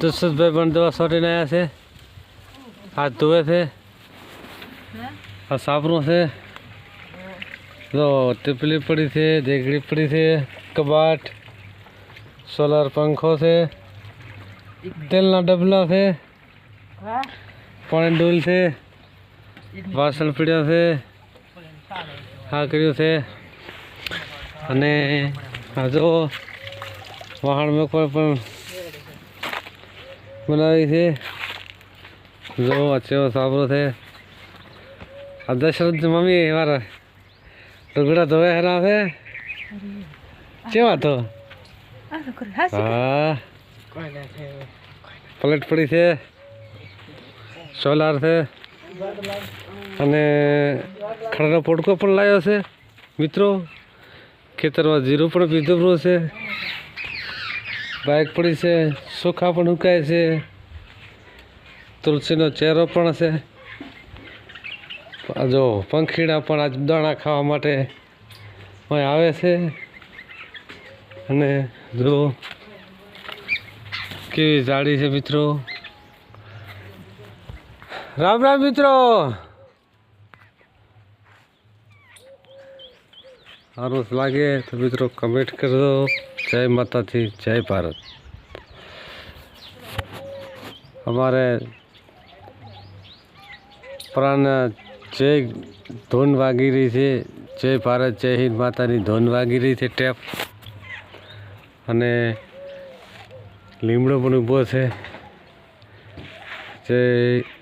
જસવંતભાઈ પણ દવા સોટીને આવ્યા છે. હાથ ધોવે છે. આ સાપરું છે. જો ટીપલી પડી છે દેગડી પડી છે કબાટ સોલાર પંખો છે તેલના ડબલા છે પાણી ડોલ છે વાસણ પીડ્યા છે આ કર્યું છે. અને આ જો વાહણ મૂકવા પણ બનાવી છે. જો અચેવો સાબરો છે. આ દશરથ મમ્મી મારા ટુકડા ધોવે હેરા છે. કેવા તો? હા. પ્લેટ પડી છે. સોલાર છે. અને ખડાનો પોટકો પણ લાવ્યો છે. મિત્રો, ખેતરમાં જીરું પણ પીધું છે. બાઇક પડી છે, સુખા પણ ઉકાય છે. તુલસીનો ચહેરો પણ છે. જો પંખીડા પણ આજ દાણા ખાવા માટે આવે છે. અને જો કેવી જાડી છે મિત્રો. રામ રામ મિત્રો. સારું લાગે તો મિત્રો કમેન્ટ કરજો. જય માતાજી, જય ભારત. અમારે પ્રાણ જય ધૂન વાગી રહી છે, જય ભારત, જય હિન્દ માતાની ધૂન વાગી રહી છે, ટેપ. અને લીમડો પણ ઊભો છે. જય